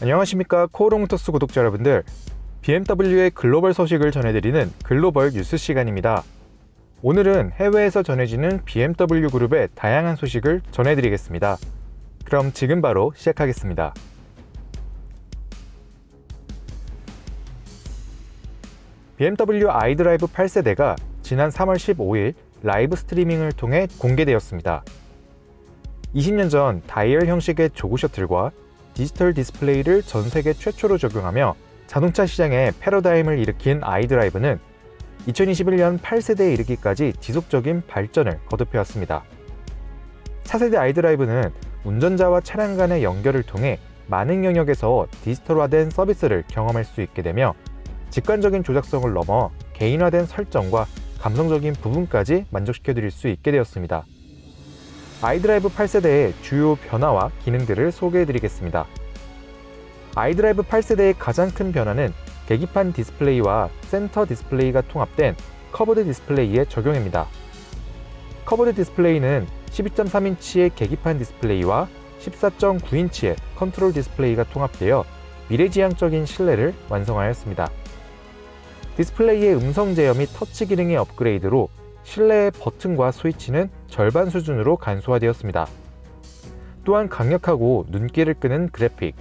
안녕하십니까 코오롱모터스 구독자 여러분들. BMW의 글로벌 소식을 전해드리는 글로벌 뉴스 시간입니다. 오늘은 해외에서 전해지는 BMW 그룹의 다양한 소식을 전해드리겠습니다. 그럼 지금 바로 시작하겠습니다. BMW iDrive 8세대가 지난 3월 15일 라이브 스트리밍을 통해 공개되었습니다. 20년 전 다이얼 형식의 조그 셔틀과 디지털 디스플레이를 전 세계 최초로 적용하며 자동차 시장의 패러다임을 일으킨 아이드라이브는 2021년 8세대에 이르기까지 지속적인 발전을 거듭해왔습니다. 4세대 아이드라이브는 운전자와 차량 간의 연결을 통해 많은 영역에서 디지털화된 서비스를 경험할 수 있게 되며 직관적인 조작성을 넘어 개인화된 설정과 감성적인 부분까지 만족시켜 드릴 수 있게 되었습니다. 아이드라이브 8세대의 주요 변화와 기능들을 소개해 드리겠습니다. 아이드라이브 8세대의 가장 큰 변화는 계기판 디스플레이와 센터 디스플레이가 통합된 커브드 디스플레이의 적용입니다. 커브드 디스플레이는 12.3인치의 계기판 디스플레이와 14.9인치의 컨트롤 디스플레이가 통합되어 미래지향적인 실내를 완성하였습니다. 디스플레이의 음성 제어 및 터치 기능의 업그레이드로 실내의 버튼과 스위치는 절반 수준으로 간소화되었습니다. 또한 강력하고 눈길을 끄는 그래픽,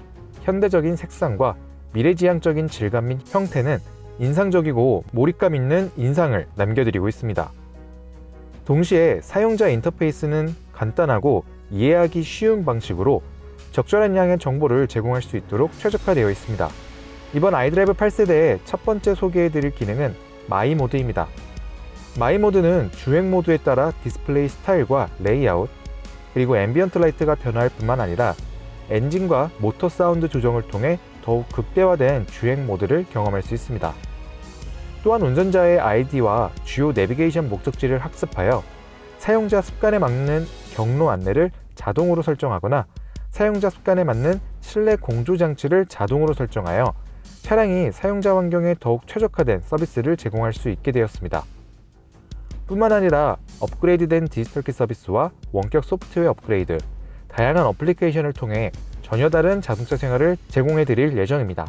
현대적인 색상과 미래지향적인 질감 및 형태는 인상적이고 몰입감 있는 인상을 남겨드리고 있습니다. 동시에 사용자 인터페이스는 간단하고 이해하기 쉬운 방식으로 적절한 양의 정보를 제공할 수 있도록 최적화되어 있습니다. 이번 아이드라이브 8세대의 첫 번째 소개해드릴 기능은 마이 모드입니다. 마이 모드는 주행 모드에 따라 디스플레이 스타일과 레이아웃, 그리고 앰비언트 라이트가 변화할 뿐만 아니라 엔진과 모터 사운드 조정을 통해 더욱 극대화된 주행 모드를 경험할 수 있습니다. 또한 운전자의 아이디와 주요 내비게이션 목적지를 학습하여 사용자 습관에 맞는 경로 안내를 자동으로 설정하거나 사용자 습관에 맞는 실내 공조 장치를 자동으로 설정하여 차량이 사용자 환경에 더욱 최적화된 서비스를 제공할 수 있게 되었습니다. 뿐만 아니라 업그레이드된 디지털 키 서비스와 원격 소프트웨어 업그레이드, 다양한 어플리케이션을 통해 전혀 다른 자동차 생활을 제공해 드릴 예정입니다.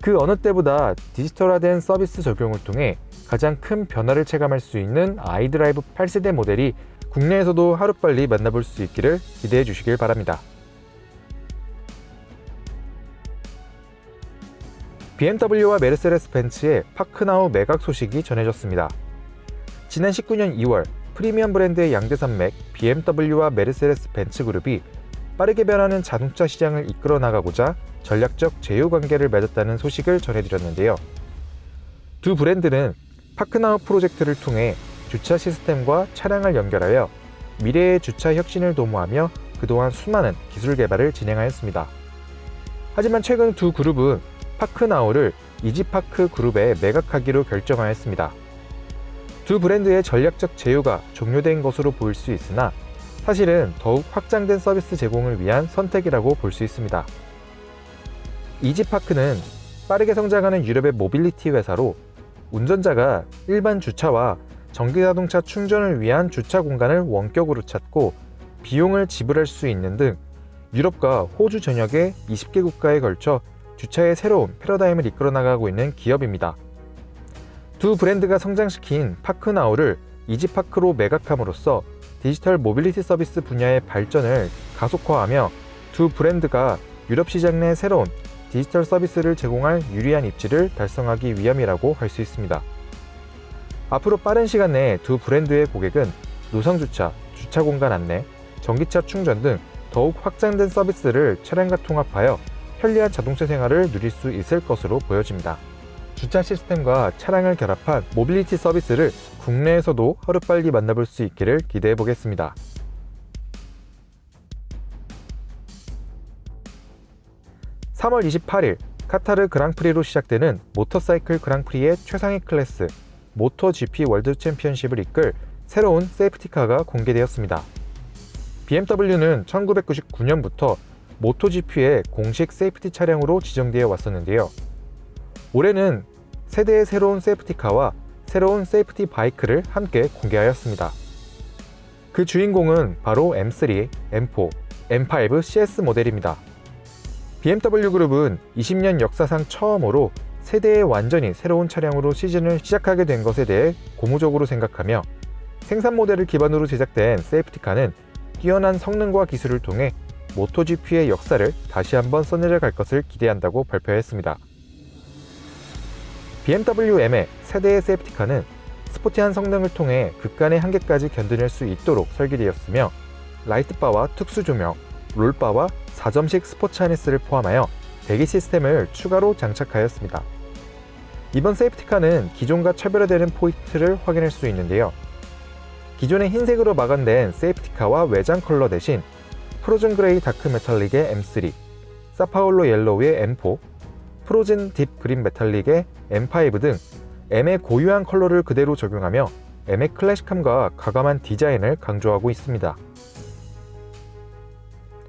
그 어느 때보다 디지털화된 서비스 적용을 통해 가장 큰 변화를 체감할 수 있는 아이드라이브 8세대 모델이 국내에서도 하루빨리 만나볼 수 있기를 기대해 주시길 바랍니다. BMW와 메르세데스 벤츠의 파크나우 매각 소식이 전해졌습니다. 지난 19년 2월 프리미엄 브랜드의 양대 산맥 BMW와 메르세데스 벤츠 그룹이 빠르게 변하는 자동차 시장을 이끌어 나가고자 전략적 제휴 관계를 맺었다는 소식을 전해드렸는데요. 두 브랜드는 파크나우 프로젝트를 통해 주차 시스템과 차량을 연결하여 미래의 주차 혁신을 도모하며 그동안 수많은 기술 개발을 진행하였습니다. 하지만 최근 두 그룹은 파크나우를 이지파크 그룹에 매각하기로 결정하였습니다. 두 브랜드의 전략적 제휴가 종료된 것으로 보일 수 있으나 사실은 더욱 확장된 서비스 제공을 위한 선택이라고 볼 수 있습니다. 이지파크는 빠르게 성장하는 유럽의 모빌리티 회사로 운전자가 일반 주차와 전기자동차 충전을 위한 주차 공간을 원격으로 찾고 비용을 지불할 수 있는 등 유럽과 호주 전역의 20개 국가에 걸쳐 주차의 새로운 패러다임을 이끌어 나가고 있는 기업입니다. 두 브랜드가 성장시킨 파크나우를 이지파크로 매각함으로써 디지털 모빌리티 서비스 분야의 발전을 가속화하며 두 브랜드가 유럽 시장 내 새로운 디지털 서비스를 제공할 유리한 입지를 달성하기 위함이라고 할 수 있습니다. 앞으로 빠른 시간 내에 두 브랜드의 고객은 노상주차, 주차 공간 안내, 전기차 충전 등 더욱 확장된 서비스를 차량과 통합하여 편리한 자동차 생활을 누릴 수 있을 것으로 보여집니다. 주차 시스템과 차량을 결합한 모빌리티 서비스를 국내에서도 하루빨리 만나볼 수 있기를 기대해 보겠습니다. (3월 28일) 카타르 그랑프리로 시작되는 모터사이클 그랑프리의 최상위 클래스 모터 GP 월드 챔피언십을 이끌 새로운 세이프티카가 공개되었습니다. BMW는 1999년부터 모토GP의 공식 세이프티 차량으로 지정되어 왔었는데요. 올해는 세대의 새로운 세이프티카와 새로운 세이프티 바이크를 함께 공개하였습니다. 그 주인공은 바로 M3, M4, M5 CS 모델입니다. BMW 그룹은 20년 역사상 처음으로 세대의 완전히 새로운 차량으로 시즌을 시작하게 된 것에 대해 고무적으로 생각하며 생산 모델을 기반으로 제작된 세이프티카는 뛰어난 성능과 기술을 통해 모토GP의 역사를 다시 한번 써내려 갈 것을 기대한다고 발표했습니다. BMW M의 세대의 세이프티카는 스포티한 성능을 통해 극간의 한계까지 견뎌낼 수 있도록 설계되었으며 라이트바와 특수 조명, 롤바와 4점식 스포츠 하네스를 포함하여 배기 시스템을 추가로 장착하였습니다. 이번 세이프티카는 기존과 차별화되는 포인트를 확인할 수 있는데요. 기존의 흰색으로 마감된 세이프티카와 외장 컬러 대신 프로즌 그레이 다크 메탈릭의 M3, 사파울로 옐로우의 M4, 프로즌 딥 그린 메탈릭의 M5 등 M의 고유한 컬러를 그대로 적용하며 M의 클래식함과 가감한 디자인을 강조하고 있습니다.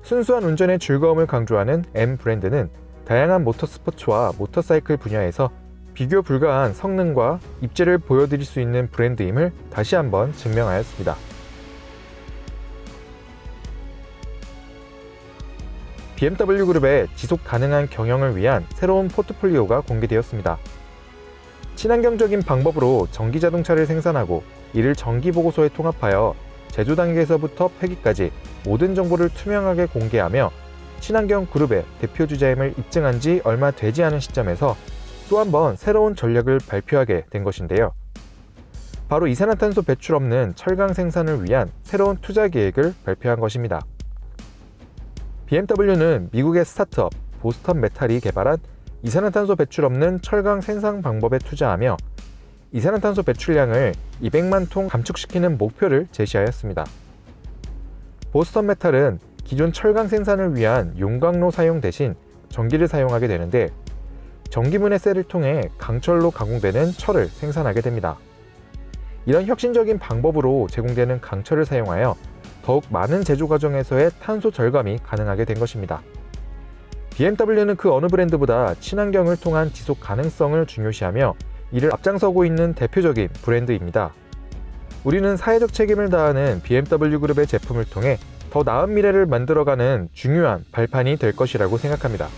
순수한 운전의 즐거움을 강조하는 M 브랜드는 다양한 모터스포츠와 모터사이클 분야에서 비교 불가한 성능과 입지를 보여드릴 수 있는 브랜드임을 다시 한번 증명하였습니다. BMW 그룹의 지속 가능한 경영을 위한 새로운 포트폴리오가 공개되었습니다. 친환경적인 방법으로 전기 자동차를 생산하고 이를 정기 보고서에 통합하여 제조 단계에서부터 폐기까지 모든 정보를 투명하게 공개하며 친환경 그룹의 대표 주자임을 입증한 지 얼마 되지 않은 시점에서 또 한 번 새로운 전략을 발표하게 된 것인데요. 바로 이산화탄소 배출 없는 철강 생산을 위한 새로운 투자 계획을 발표한 것입니다. BMW는 미국의 스타트업 보스턴 메탈이 개발한 이산화탄소 배출 없는 철강 생산 방법에 투자하며 이산화탄소 배출량을 200만 톤 감축시키는 목표를 제시하였습니다. 보스턴 메탈은 기존 철강 생산을 위한 용광로 사용 대신 전기를 사용하게 되는데 전기문의 셀을 통해 강철로 가공되는 철을 생산하게 됩니다. 이런 혁신적인 방법으로 제공되는 강철을 사용하여 더욱 많은 제조 과정에서의 탄소 절감이 가능하게 된 것입니다. BMW는 그 어느 브랜드보다 친환경을 통한 지속 가능성을 중요시하며 이를 앞장서고 있는 대표적인 브랜드입니다. 우리는 사회적 책임을 다하는 BMW 그룹의 제품을 통해 더 나은 미래를 만들어가는 중요한 발판이 될 것이라고 생각합니다.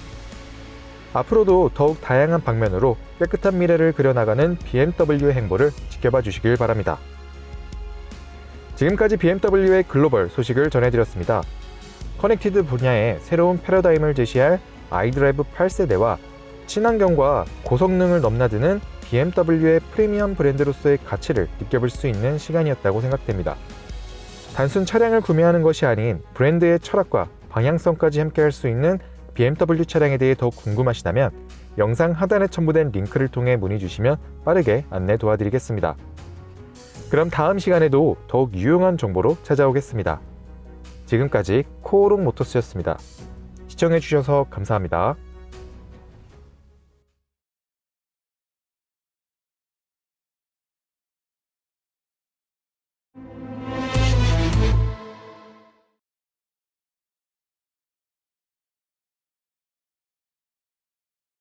앞으로도 더욱 다양한 방면으로 깨끗한 미래를 그려나가는 BMW의 행보를 지켜봐 주시길 바랍니다. 지금까지 BMW의 글로벌 소식을 전해드렸습니다. 커넥티드 분야의 새로운 패러다임을 제시할 아이드라이브 8세대와 친환경과 고성능을 넘나드는 BMW의 프리미엄 브랜드로서의 가치를 느껴볼 수 있는 시간이었다고 생각됩니다. 단순 차량을 구매하는 것이 아닌 브랜드의 철학과 방향성까지 함께 할 수 있는 BMW 차량에 대해 더 궁금하시다면 영상 하단에 첨부된 링크를 통해 문의 주시면 빠르게 안내 도와드리겠습니다. 그럼 다음 시간에도 더욱 유용한 정보로 찾아오겠습니다. 지금까지 코오롱 모터스였습니다. 시청해주셔서 감사합니다.